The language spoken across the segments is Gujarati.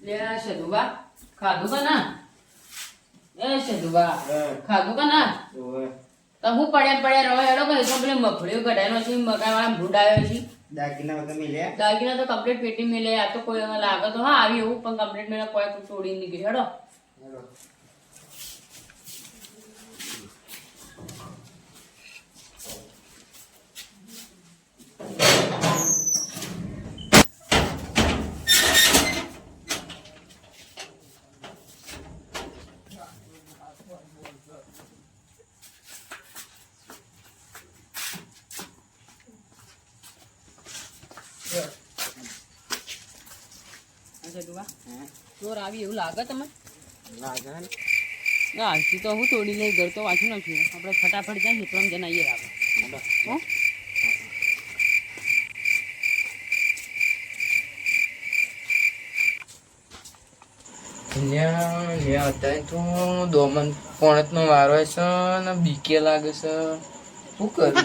લે આ શેદુબા ખાધું કે ના? એ શેદુબા ખાધું કે ના? તો હું પડ્યા પડ્યા રહો એડો કઈ તો પેલી મફળીઓ કઢાયનો છે મકાઈ વાળા ભૂંડ આવ્યો છે. દાગીના વગર મિલ્યા દાગીના તો કમ્પ્લીટ પેટી મેલે આ તો કોઈ લાગે તો હા આવી એવું પણ કમ્પ્લીટ મેલે કોઈ તોડી નીકળી હેડો. આ ચોર આવી એવું લાગે તમે લાગે ને. તો હું તોડી લઈ ઘર તો વાંચું નાખ્યું આપણે ફટાફટ જાય હો? અત્યારે તો દોમન પોણતનો વારો છે ને બીકે લાગે છે. શું કરું?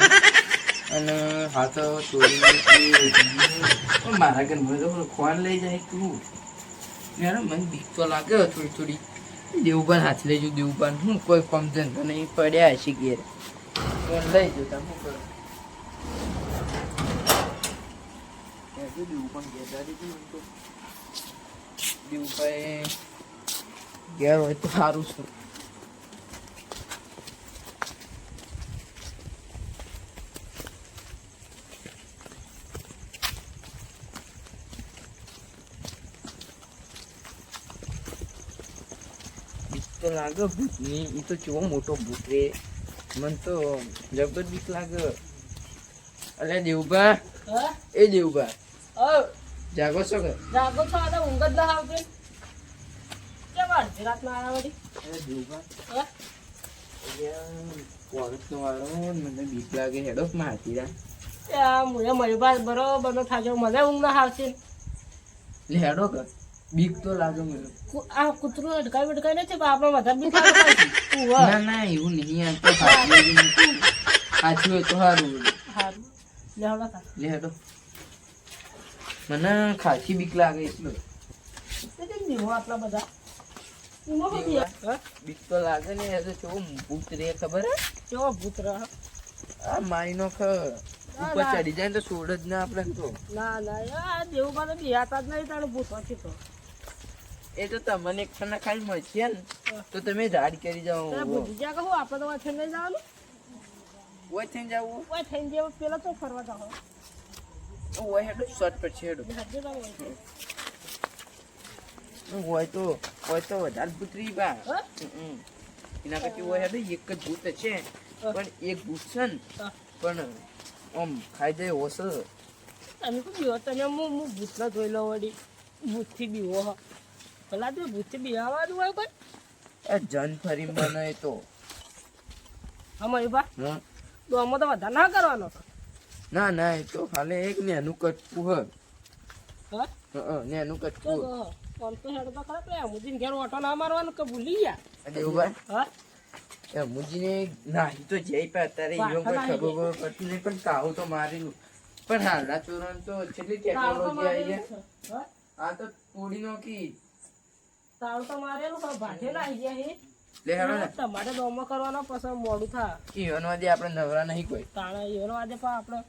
અને હા તો મારા ઘરમાં તો ખોન લઈ જાય તું. યાર મને બીક તો લાગે થોડી થોડી. દેવબાન હાથ લઈ જઉં દેવબાન. હું કોઈ કોમ ધંધો નહીં પડ્યા હશે ઘેર. ફોન લઈ જો તમે શું કરો? દેવબાન ઘેર દેવભાઈ ઘેર હોય તો સારું છે. લાગે ભૂતની એ તો કેવો મોટો ભૂત રે. મને તો જબર બીક લાગે. અલે દેવભા એ દેવભા જાગો છો કે? જાગો છો આ ઊંઘ જ આવતી. કેમ અડધી રાતના આવ્યા વળી? અરે દેવભા હા? પોરસનો વાળો મને બીક લાગે હેડો મારતી રા એ આ મુએ મારી પાસે બરોબર નો થાજો મને ઊંઘ ના આવશે લે હેડો કે બીક તો લાગે મને. આ કૂતરો અડકાય બડકાઈ નથી પણ આપણા વધારે બીક ઉવ્વ. ના ના એવું નહીં આ તો સાચી સાચું હોય તો સારું સારું. લે હળો. લે હેડો. મને ખાસી બીક લાગે એટલો. આટલા બધા? બીક તો લાગે ને એ તો કેવો ભૂત રે ખબર ભૂત? આ ઉપર ચડી જાય તો છોડ જ ના આપણે તો. ના ના યાર દેવું પાસે બિહાતા જ નહીં તારે ભૂત. પછી તો એ તો તમને ખાના ખાલી મળશે ને તો તમે ઝાડ કરી જાઓ. જ્યાં કહું આપણે તો વાંચે નહીં જવાનું. ઓય થઈને જાવું? ઓય થઈને જેવું પેલા તો ફરવા જાઓ. ઓય હેડો શોર્ટ પર છે હેડો. હજી ના હોય છે. હોય તો હોય તો વધારે ભૂતરી બા. એના કરતી હેડો એક જ ભૂત છે. પણ એક ભૂત છે ને પણ આમ ખાઈ જાય તમે બીવો તમે હું હું ભૂતને જોઈ લો વળી ભૂતથી બીવો હ. પેલા તો ભૂતથી બીવાવાનું હોય કોઈ? એ જન ફરી મને તો. અમારી બા હં? તો અમે તો વધારે ના કરવાનો ના ના એ તો ખાલી એક નેનું કટકું હ? હા નેનું કટકું ફોન તો હેડ તો ખરા પેલા મુજીને ઘેર ઓટો ના મારવાનું કે ભૂલી ગયા? અને એવું ભાઈ હા? એ મુજીને નાહી તો જઈ પા અત્યારે ઈયો કોઈ ખબર પડતી નહીં પણ કાવું તો મારેલું પણ હાલના ચોરણ તો છેલ્લી ટેકનોલોજી આવી છે. હા? આ તો તોડી નાખી. તાળ તો મારેલું પણ ભાઠે આવી ગયા હે. લે હેડો ને. તમારે દોમો કરવાનો પછી મોડું થાય ઈવન વાદે આપણે નવરા નહીં કોઈ. તાણા ઈવન વાદે પણ આપણે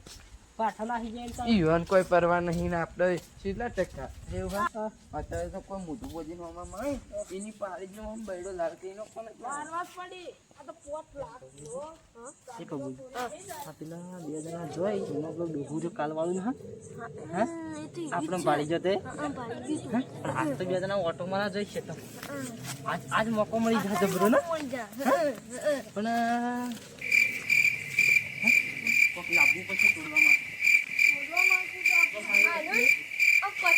જાય ને ઈવન કોઈ પરવા નહીં ને આપણે કેટલા ટકા? એવું અત્યારે તો કોઈ મોટું બોજી મામા મળે એની પાડી નો આમ બૈડો લાગે એનો કોને મારવા પડી. આ તો પોટ લાગતો એ કબૂલ આ પેલા બે જણા જોઈ એનો પેલું ડોહું જો કાલવાળું હા? હા આપણે પાડી જતે? આજ તો બે જણા ઓટો મારા જઈ છે તો આજ આજ મોકો મળી જાય જબરો ને પણ? કોક લાવવું પછી તોડવા માટે.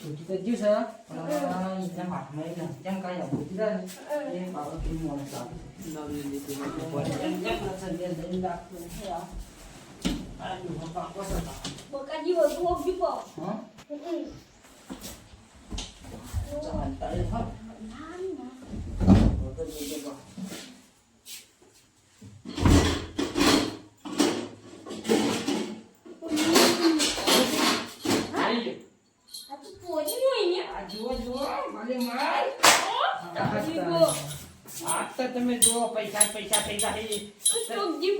તમે જો ને હારો, આજ મોકો જ મળશે આપણે હા? ચંપલો કાઢજો આ જબરો ગયા છે Bakayi, pudiyu. છૂટી તો જ્યું છે પણ આ એના હાથમાં એ નથી. કેમ કાંઈ આવું કીધા ને, એ બાબા કેવું મોડું લાગે. નવરી લીધી બકાજી વધુ ઓગી પો હા? ચાલતા એ હા. વગર જઈએ બા. આવી ગયો. આ તો પોની હોય ને આ જુઓ, જુઓ, મારી માર. બકાજી પો આ તો તમે જુઓ, પૈસા પૈસા પૈસા. તો બગડ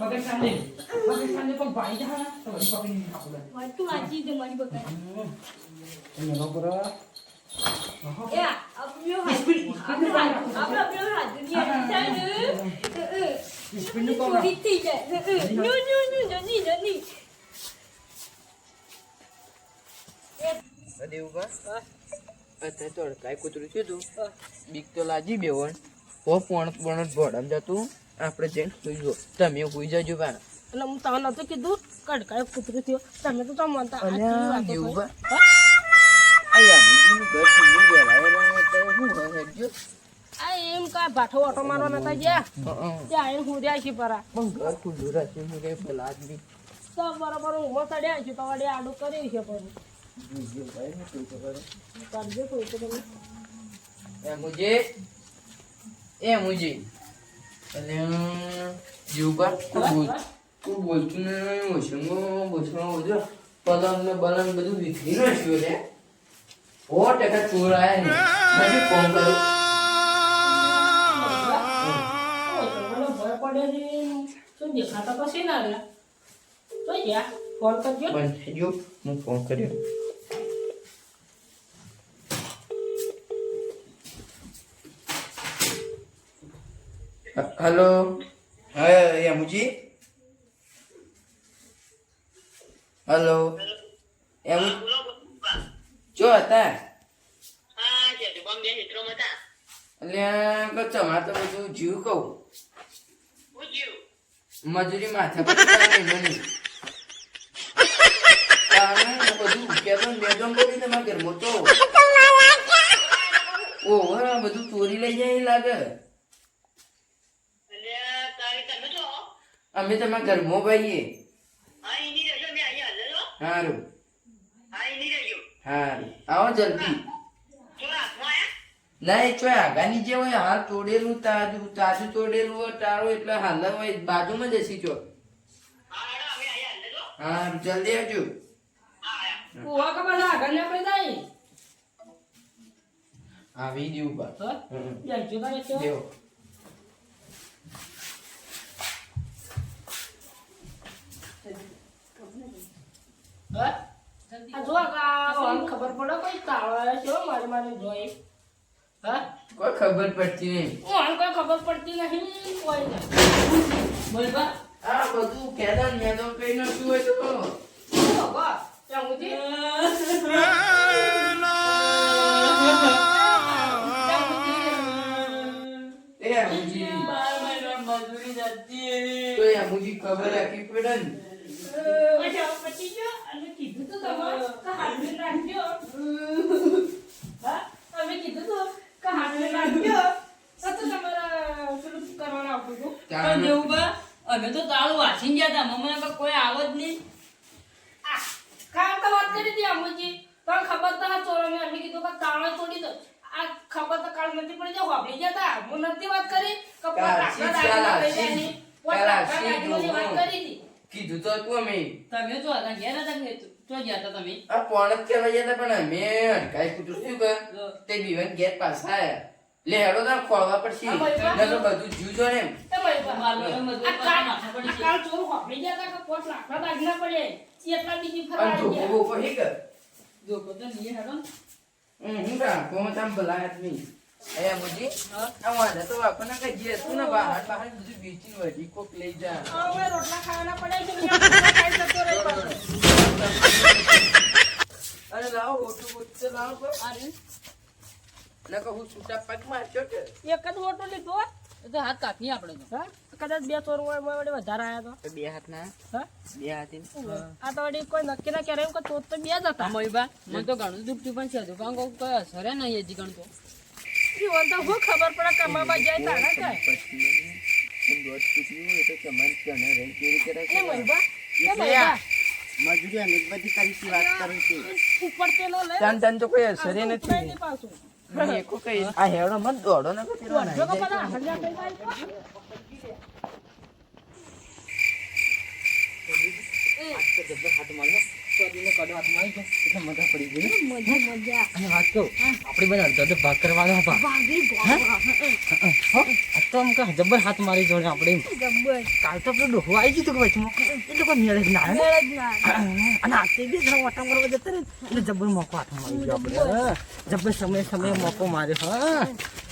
બગડ ભાઈ ને તો. વાતું મારી તમે કરો. એ આપણો હાથ. આપણો આપણો હાથ. દુનિયા ચાલે. થઈ જાય. નો નો નો જની જની દેવું અત્યારે તો અડકાય કૂતરું થયું તું. બીક તો લાજી બે વણ ઓ પોણ પોણ ભોડામ જતું આપણે જઈને સુઈ જો તમે સુઈ જજો બા એટલે હું તને નતું કીધું કડકાય કૂતરું થયો. તમે તો તમે માનતા આ કેવી બા. આયા બીજું ઘર સુઈ ગયો એટલે શું હેડજો. આ એમ કા ભાઠો ઓટો મારવા નતા ગયા? હં. ત્યાં આવીને હું રહ્યા છે પરા. પણ ઘર ખુલ્લું રહેશે હું કઈ પેલા આદમી. તો બરાબર હું છું તો વળી આડું કરી છે પણ હું કરજો કોઈ તો તમે. મુજે એ મુજી. અને જીવબા તું બોલતું ને વસંગો બસંગો બધું પલંગ ને બલંગ બધું વિખરી નાખ્યું રે સો ટકા ચોર આવ્યા ને ફોન કર્યો ભય પડે છે. શું દેખાતા પછી ના રહ્યા તો યા ફોન કરજો બંધ થઈ ગયો. હું ફોન કર્યો. હલો. હા યમુજી હલો. એમ? જો હતા? એટલે ચમા તો બધું જીવ કહું. મજૂરી માથે બધું ઘરમાં તો. આ બધું ચોરી લઈ જાય લાગે. અમે તમારા ઘરમાં ભાઈએ સારું હારું. આવો જલ્દી. ના એ ચોય આગાની જે હોય હાલ તોડેલું તાજું તાજું તોડેલું હોય તારું એટલે હાલ હોય બાજુમાં જ હસી જો. હા જલ્દી આવજો. કુવા કે આગળ ને આપણે જાય આવી દીવું બા તો હા? જો આમ ખબર પડે કોઈ તાળો છે મારે મારી જોઈ. હા? કોઈ ખબર પડતી નહીં. હું આમ કોઈ ખબર પડતી નહીં કોઈ નહીં. બોલ બા આ બધું કેદાન મેદાન કઈ નાખ્યું હોય તો બોલો ત્યાં અમુજી ખબર રાખવી પડે ને. અમે તું હતું. તાળું વાંચીને ગયા હતા મમ્મી કોઈ આવો જ નહીં આ, કાલ તો વાત કરી હતી અમુજી. પણ ખબર તો હા અમે કીધું કે તાળો તોડી દો. આ ખબર તો કાલ નથી પડી જો હોભળી ગયા તા. હું નથી વાત કરી કપડા રાખવા જાય રાખવા શીખ વાત કરી હતી. કીધું તો તું અમે. તમે જો હતા ગયા હતા કે તો ગયા હતા તમે? આ પોણ જ કહેવા ગયા હતા પણ અમે અટકાઈ કૂતરું શું કર? તે બીવન ઘેર પાછા આયા. લે હેડો તો ખોળવા પડશે. નકર બધું જ્યું જો ને એમ. એ મારું મજબૂત આ કાલ આ કાલ ચોર હોપડી ગયા તા કે પોત રાખવા દાગીના પડે. એટલા બીજી અને ગયા ધોકો. બોકો હી કર જોકો તો નહીં હેડો. હમ, હું રાખો તમ ભલા આદમી. એ મુજી આ વાંધા તો આપણને કઈ જે હતું ને બહાર બહાર બધું વેચીને વળી કોક લઈ જા. હવે રોટલા ખાવાના પડે છે ને રોટલા ખાઈ જતો રહે પાછો. અરે લાવો ઓટું ઓટું લાવો અરે, નકર હું છૂટા પગ મારશો કે. એક જ ઓટો લીધો તો હાથ કાપીએ આપણે તો. હા? કદાચ બે ચોર હોય વધારે આયા તો. બે હાથના? હા? બે હાથી આ તો વળી કોઈ નક્કી ના કરે એમ કે તો તો બે જ હતા. આ બા મને તો ઘણું દુખતું પણ છે દુકાન કોઈ અસરે નહીં હજી ગણતો. ઈ વન તો હું ખબર પડે કમાવા જાય તારા કે એ તો તમારે કને રહી કેવી કરે એ મહિબા એ મહિબા મજૂરી અમે બધી કરી વાત કરું છું. ઉપર પેલો લે તન તન તો કોઈ અસરે નથી. કઈ આ હેડો મત દોડો ને જો હાથ ચોરીને કડો હાથ મારી ગયો. એટલે મજા પડી ગઈ. મજા મજા. અને વાત કહું આપણે બધા અડધો અડધો ભાગ કરવાનો હતા ભાગી. તો આમ કે જબર હાથ મારી જોડે આપણે. કાલ તો આપણું ડોહો આવી ગયું કે વચમાં એટલે કોઈ મેળે જ ના મેળ જ ના અને આજે બી વાટા મારવા જતા ને એટલે જબર મોકો હાથમાં આવી ગયો આપણે. જબર સમય સમય મોકો માર્યો. હા.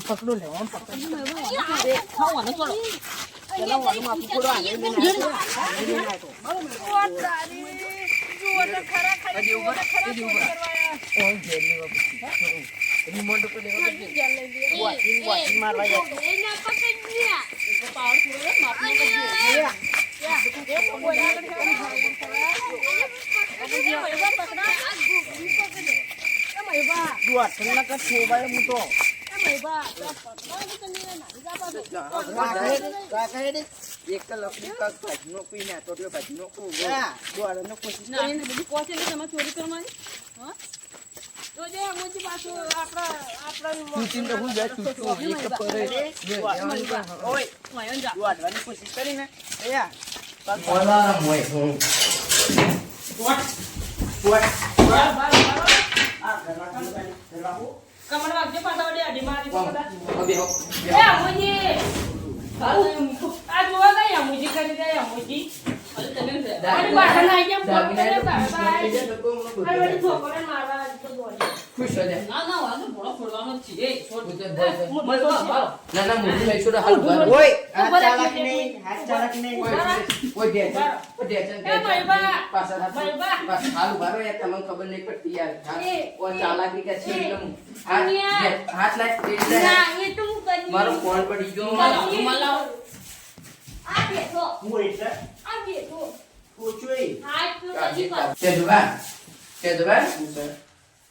પકડો લેવા તો. ખરા ખરા. રિમોટ ઉપર લઈ લે. મારવા જાય એના પકડ લ્યા. દોઢ કલાક જ છોબાય હું તો એક લકડી કાક કોઈ ના તો ભાજીનો કોઈ કોશિશ ના બધી પહોંચે ચોરી કરવાની તો જે અમુજી પાછું આપણા આપણા તૂટીને તો હું જાય તૂટતું એક પરે ઓય મયોન જા. દોડવાની કોશિશ કરીને એયા ઓલા મોય હું કમર વાગજે પાછા અઢી મારી તો. અબે એ અમુજી! આ જોવા ગયા મુજી કરી ગયા મુજી અરે તમે અને પાછળ આવી ગયા, દાગીના કર્યો, બાય બાય. તો કોમનો છોકરાને મારવા આવી તો દોડી. ખુશ હો જા ના ના વાંધો ભોળો ફોડવાનો જ છે એ છોડ ઉતર એ, બોલ મોટો તો ભાવ. ના ના મોઢું લઈ છોડો હાલ બાર ઓય હાથ ચાલક નહીં હાથ ચાલક નહીં ઓય દે ઓય દે ચન એ ભાઈબા! પાછા હાથ ભાઈબા! પાછા હાલ બારો યાર તમને ખબર નહીં પડતી યાર હા એ, ઓ ચાલાકી કે છે એ, એકદમ હાથ અહીંયા. દે, હાથ લાગ તે ના એ તો હું કરી મારો ફોન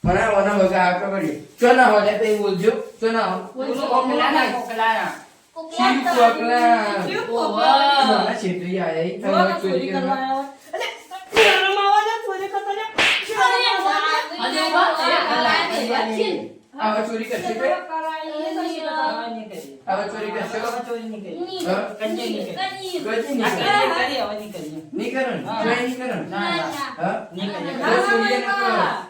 હું કાજી મને ઓના વગા આ પકડી ચો ના હોલે તે બોલજો. ચો ના હો બોલજો. કોકલા ના કોકલા. ના કોકલા. કોકલા? મને છેતરી આયા તો ચોરી ચોરી કરવા. હોય. એટલે શરમ આવે છે ચોરી કરતા ને? આજે ઊભા, એ કલાક. આવા ચોરી કરશે એ કરાય. આવા ચોરી કરશે હા. કોઈ નહીં કરે નહીં કરો ને કોઈ નહીં કરો ને હા ના, તો ના, ચોરી ન. ભાઈબા. કરો એમાં શું ખબર કરે? હા. હા? એટલે ના.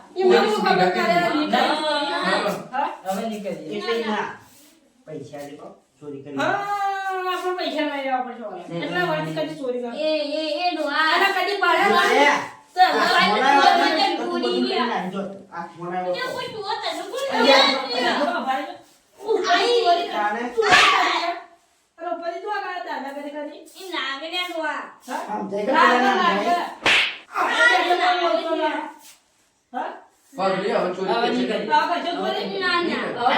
પૈસા લેતો ચોરી કરી આપણે પૈસા લઈ લેવા પડશે. એટલા કદી ચોરી ના. એ એ એ કદી ના. આ આ વાળા બધું બધું ભૂલી કરી ગયા. નાખજો. આ મોડા વાળા. કોઈ ડોહા તને કોઈ આઈ. ચોરી કરી. તાને અરે આ દાદા કદી કદી. હા? આમ જઈ ના, ગયા ના, ના, ના. આપણે એટલે કોઈ બોલતો ના. હા? પકડી હવે ચોરી કરશે. તે. આ કશો ના ના હવે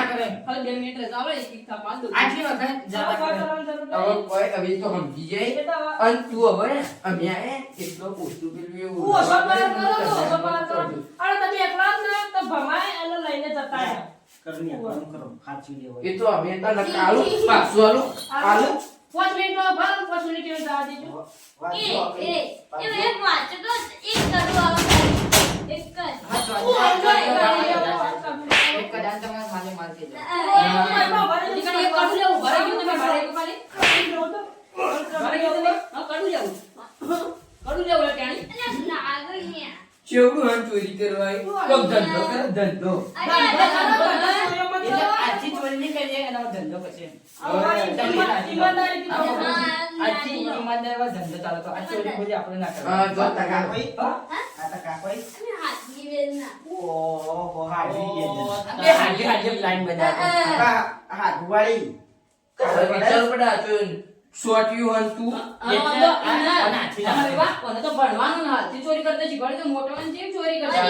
વખત હવે બે મિનિટ જ આવે, એક એક થાપ આટલી વખત આ જરૂર હવે કોઈ હવે તો સમજી જાય. તો હવે અને તું હવે અમે આયા એટલો પોસ્તું પેલું એવું હું ઓછો કરો તો કરશે, કરો. અરે તમે એકલા જ ને તો ભમાય એને લઈને જતા રહે. કરની કામ કરો ખાચી લેવો એ તો અમે તને કાલું પાછું આલું આલું. પાંચ મિનિટમાં ભર, પાંચ મિનિટ જવા દેજો. એ એ એ એક વાત તો એક કરું આવે એક જ હું સમજો એ કરી લેવો, આ કરી એક લેવો. કદાચ તમે મારે માર કે જાઓ. અરે, હજી કાંઈ એક કડું લેવું, ભરાઈ ગયું તમે, ભરાઈ ગયું ખાલી. કરી લેવો તો. ભરાઈ ગયું તમે? હા, કડું લેવું. કડું લેવું લે, ટેણી. નાગડ્યા ચેવડું આમ ચોરી કરવાય? કોક ધંધો કરે ધંધો. આજી ચોરી નહીં કરીએ એનો ધંધો પછી ઈમાનદારી ધંધો ચાલે તો આ ચોરી ખોરી આપણે ના હા, જો કરવાની. તાકા કોઈ? હા? આ તાકા કોઈ? અમે હાથની વેલના. ઓહો, હાજી બેન. બે હાજે હાજે આ તો ભણવાનું ને ચોરી કરતા શીખવાડે તો મોટો ચોરી કરતા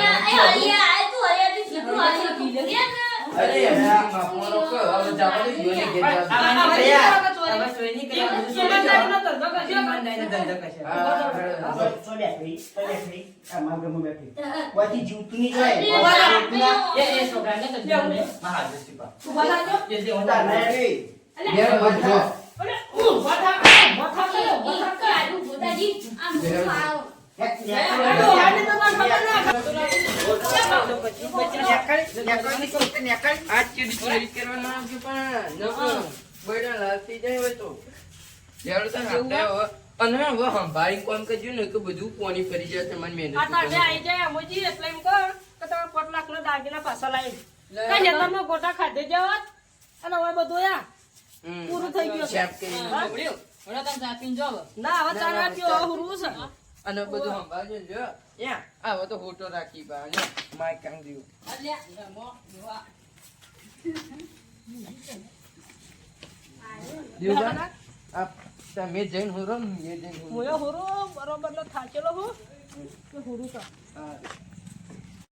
માં હાથ દે સીપા. ઊભા થાજો. એ જે હું તાર તાર નહીં. ઘેર બધો. અરે, ઊભા થા, ઊભા થા કરો, ઈ- ઊભા ઈ થા. કાઢું, ગોતાજી. આમ ના ના. ના સંભાળી કોમ ને કે બધું કોની ફરી જાય અમુજી એટલે એમ કહો કે તમે પાંચ લાખનો દાગીના પાછા લાવી ગોટા ખાધે જવાત અને હવે પૂરું થઈ ગયું હા. ના હવે ચાર આપ્યો છે અને બધું સંભાળજો જો. ત્યાં આવો તો ફોટો રાખી બા અને માઈક કામ દીધું અલ્યા, રમો, જોવા. દેવબા આ તમે જઈને હુરો ને એ જઈને હુરો. હું હુરું બરોબર થાચેલો હું. હોરું તો. હા.